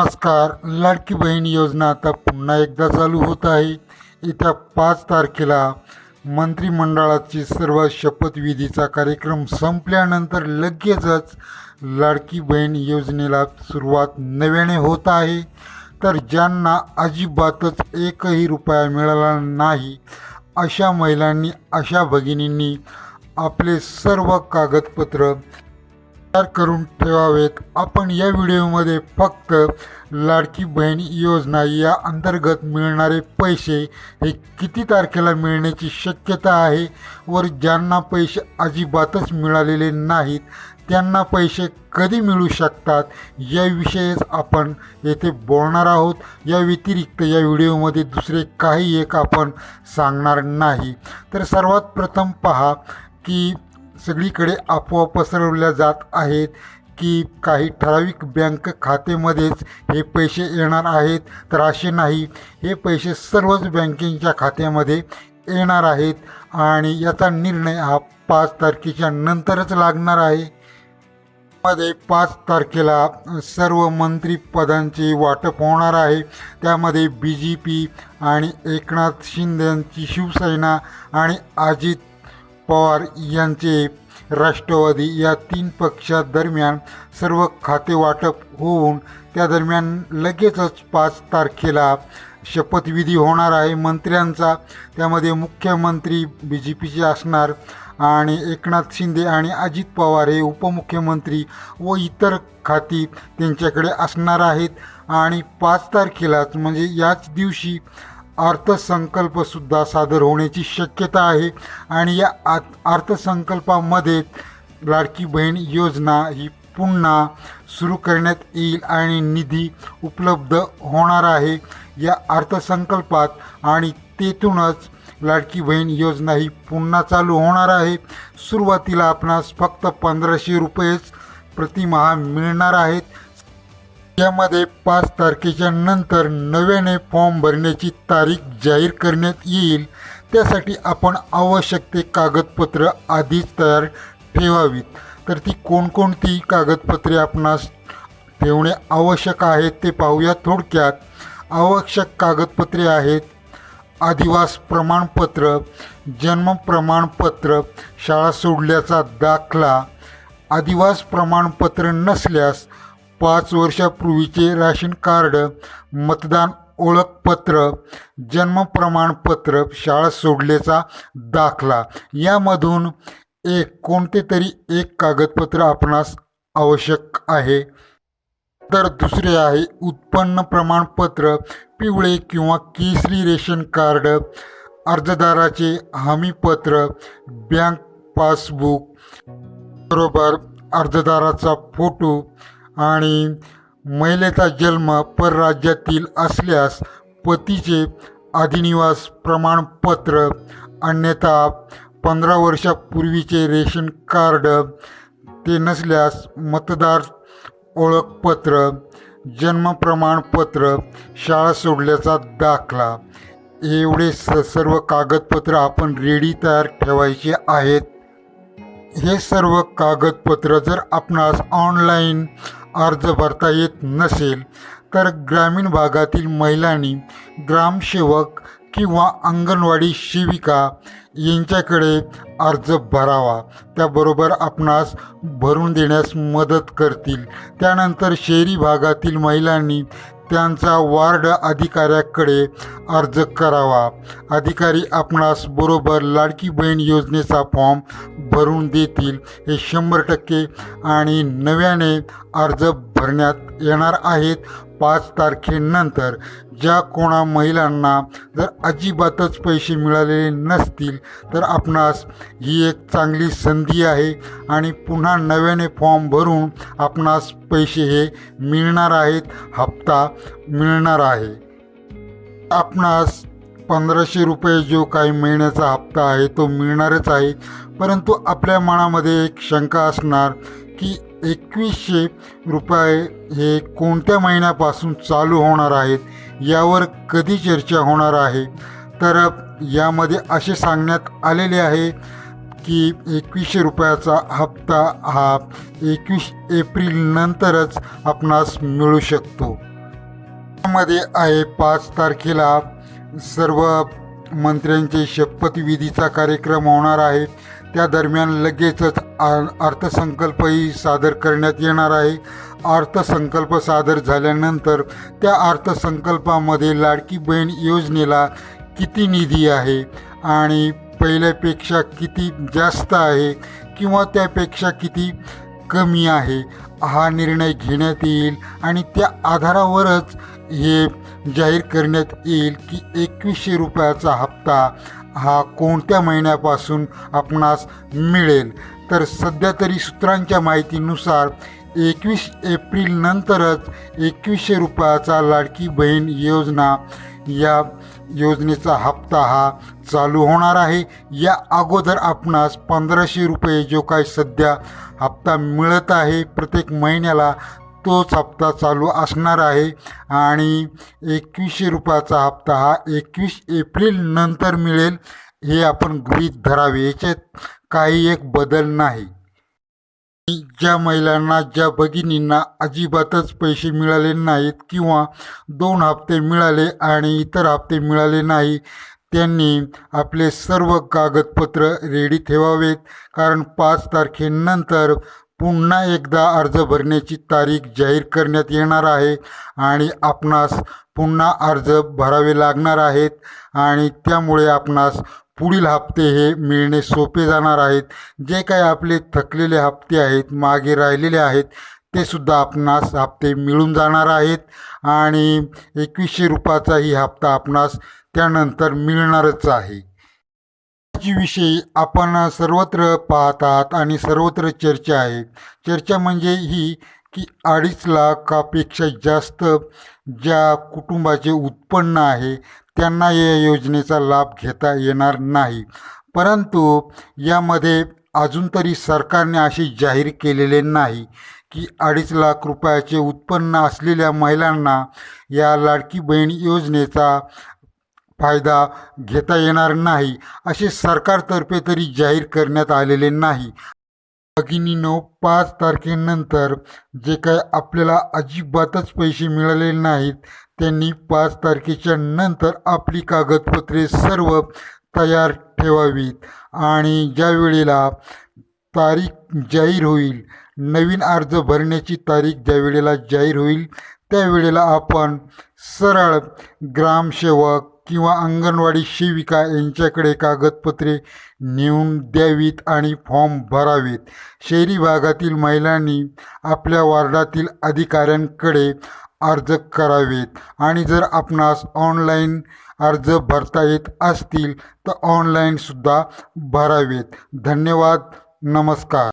नमस्कार लाडकी बहीण योजना आता पुन्हा एकदा चालू होत आहे. येत्या पाच तारखेला मंत्रिमंडळाची सर्व शपथविधीचा कार्यक्रम संपल्यानंतर लगेचच लाडकी बहीण योजनेला सुरुवात नव्याने होत आहे. तर ज्यांना अजिबातच एकही रुपया मिळाला नाही अशा महिलांनी अशा भगिनींनी आपले सर्व कागदपत्र करून ठेवावेत. आपण या व्हिडिओमध्ये फक्त लाडकी बहीण योजना या अंतर्गत मिळणारे पैसे हे किती तारखेला मिळण्याची शक्यता आहे? वर ज्यांना पैसे अजिबातच मिळालेले नाहीत त्यांना पैसे कधी मिळू शकतात? याविषयीच आपण येथे बोलणार आहोत. या व्यतिरिक्त या व्हिडिओमध्ये दुसरे काही एक आपण सांगणार नाही. तर सर्वात प्रथम पहा की सगळीकडे अफवा पसरवल्या जात आहेत की काही ठराविक बँक खात्यामध्येच हे पैसे येणार आहेत तर असे नाही. हे पैसे सर्वच बँकेच्या खात्यामध्ये येणार आहेत आणि याचा निर्णय हा पाच तारखेच्या नंतरच लागणार आहे. मध्ये पाच तारखेला सर्व मंत्रिपदांचे वाटप होणार आहे. त्यामध्ये बी जे पी आणि एकनाथ शिंदेची शिवसेना आणि अजित पवार यांचे राष्ट्रवादी या तीन पक्षादरम्यान सर्व खाते वाटप होऊन त्या दरम्यान लगेचच पाच तारखेला शपथविधी होणार आहे. मंत्र्यांचा त्यामध्ये मुख्यमंत्री बी जे पीचे असणार आणि एकनाथ शिंदे आणि अजित पवार हे उपमुख्यमंत्री व इतर खाती त्यांच्याकडे असणार आहेत. आणि पाच तारखेलाच म्हणजे याच दिवशी अर्थसंकल्पसुद्धा सादर होण्याची शक्यता आहे. आणि या आत अर्थसंकल्पामध्ये लाडकी बहीण योजना ही पुन्हा सुरू करण्यात येईल आणि निधी उपलब्ध होणार आहे. या अर्थसंकल्पात आणि तेथूनच लाडकी बहीण योजना ही पुन्हा चालू होणार आहे. सुरुवातीला आपणास फक्त पंधराशे रुपयेच प्रतिमहा मिळणार आहेत. यामध्ये पाच तारखेच्या नंतर नव्याने फॉर्म भरण्याची तारीख जाहीर करण्यात येईल. त्यासाठी आपण आवश्यक ते कागदपत्र आधीच तयार ठेवावीत. तर ती कोणकोणती कागदपत्रे आपणास ठेवणे आवश्यक आहे ते पाहूया थोडक्यात. आवश्यक कागदपत्रे आहेत. आदिवास प्रमाणपत्र जन्म प्रमाणपत्र शाळा सोडल्याचा दाखला आदिवास प्रमाणपत्र नसल्यास पाच वर्षापूर्वीचे राशन कार्ड मतदान ओळखपत्र जन्म प्रमाणपत्र शाळा सोडल्याचा दाखला यामधून एक कोणते तरी एक कागदपत्र आपणास आवश्यक आहे? तर दुसरे आहे उत्पन्न प्रमाणपत्र पिवळे किंवा केसरी रेशन कार्ड अर्जदाराचे हमीपत्र बँक पासबुक बरोबर अर्जदाराचा फोटो आणि महिलेचा जन्म परराज्यातील असल्यास पतीचे अधिनिवास प्रमाणपत्र अन्यथा पंधरा वर्षापूर्वीचे रेशन कार्ड ते नसल्यास मतदार ओळखपत्र जन्म प्रमाणपत्र शाळा सोडल्याचा दाखला. एवढे स सर्व कागदपत्र आपण रेडी तयार ठेवायचे आहेत. हे सर्व कागदपत्र जर आपणास ऑनलाईन अर्ज भरता येत नसेल तर ग्रामीण भागातील महिलांनी ग्रामसेवक किंवा अंगणवाडी सेविका यांच्याकडे अर्ज भरावा. त्याबरोबर आपणास भरून देण्यास मदत करतील. त्यानंतर शहरी भागातील महिलांनी त्यांचा वार्ड अधिकाऱ्याकडे अर्ज करावा. अधिकारी आपणास बरोबर लाडकी बहीण योजनेचा फॉर्म भरून देतील हे शंभर टक्के आणि नव्याने अर्ज भरण्यात येणार आहेत. पाच तारखेनंतर ज्या कोणा महिलांना जर अजिबातच पैसे मिळालेले नसतील तर आपणास ही एक चांगली संधी आहे आणि पुन्हा नव्याने फॉर्म भरून आपणास पैसे हे मिळणार आहेत हप्ता मिळणार आहे. आपणास पंधराशे रुपये जो काही महिन्याचा हप्ता आहे तो मिळणारच आहे. परंतु आपल्या मनामध्ये एक शंका असणार की एकवीसशे रुपये हे कोणत्या महिन्यापासून चालू होणार आहेत यावर कधी चर्चा होणार आहे? तर यामध्ये असे सांगण्यात आलेले आहे की एकवीसशे रुपयाचा हप्ता हा एकवीस एप्रिल नंतरच आपणास मिळू शकतो. मध्ये आहे पाच तारखेला सर्व मंत्र्यांचे शपथविधीचा कार्यक्रम होणार आहे. त्या दरम्यान लगेचच अर्थसंकल्पही सादर करण्यात येणार आहे. अर्थसंकल्प सादर झाल्यानंतर त्या अर्थसंकल्पामध्ये लाडकी बहीण योजनेला किती निधी आहे आणि पहिल्यापेक्षा किती जास्त आहे किंवा त्यापेक्षा किती कमी आहे? हा निर्णय घेण्यात येईल आणि त्या आधारावरच हे जाहीर करण्यात येईल की एकवीसशे रुपयाचा हप्ता हा कोणत्या महिन्यापासून आपणास मिळेल? तर सध्या तरी सूत्रांच्या माहितीनुसार एकवीस एप्रिल नंतरच एकवीसशे रुपयाचा लाडकी बहीण योजना या योजनेचा हप्ता हा चालू होणार आहे. या अगोदर आपणास पंधराशे रुपये जो काय सध्या हप्ता मिळत आहे प्रत्येक महिन्याला तोच हप्ता चालू असणार आहे. आणि एकवीसशे रुपयाचा हप्ता हा एकवीस एप्रिल नंतर मिळेल हे आपण गृहीत धरावे. याच्यात काही एक बदल नाही. ज्या महिलांना ज्या भगिनींना अजिबातच पैसे मिळाले नाहीत किंवा दोन हप्ते मिळाले आणि इतर हप्ते मिळाले नाही त्यांनी आपले सर्व कागदपत्र रेडी ठेवावेत. कारण पाच तारखेनंतर पुन्हा एकदा अर्ज भरण्याची तारीख जाहीर करण्यात येणार आहे आणि आपणास पुन्हा अर्ज भरावे लागणार आहेत आणि त्यामुळे आपणास पुढील हप्ते हे मिळणे सोपे जाणार आहेत. जे काही आपले थकलेले हप्ते आहेत मागे राहिलेले आहेत ते सुद्धा आपणास हप्ते मिळून जाणार आहेत आणि एकवीसशे रुपयाचाही हप्ता आपणास त्यानंतर मिळणारच आहे. विषयी आपण सर्वत्र पाहत आणि सर्वत्र चर्चा आहे. चर्चा म्हणजे ही की अडीच लाखापेक्षा जास्त ज्या कुटुंबाचे उत्पन्न आहे त्यांना या योजनेचा लाभ घेता येणार नाही. परंतु यामध्ये अजून तरी सरकारने असे जाहीर केलेले नाही की अडीच लाख रुपयाचे उत्पन्न असलेल्या महिलांना या लाडकी बहीण योजनेचा फायदा घेता येणार नाही असे सरकारतर्फे तरी जाहीर करण्यात आलेले नाही. भगिनीनो पाच तारखेनंतर जे काय आपल्याला अजिबातच पैसे मिळाले नाहीत त्यांनी पाच तारखेच्या नंतर आपली कागदपत्रे सर्व तयार ठेवावीत. आणि ज्या वेळेला तारीख जाहीर होईल नवीन अर्ज भरण्याची तारीख ज्या वेळेला जाहीर होईल त्यावेळेला आपण सरळ ग्रामसेवक किंवा अंगणवाडी सेविका यांच्याकडे कागदपत्रे नेऊन द्यावीत आणि फॉर्म भरावेत. शहरी भागातील महिलांनी आपल्या वार्डातील अधिकाऱ्यांकडे अर्ज करावेत आणि जर आपणास ऑनलाईन अर्ज भरता येत असतील तर ऑनलाईनसुद्धा भरावेत. धन्यवाद. नमस्कार.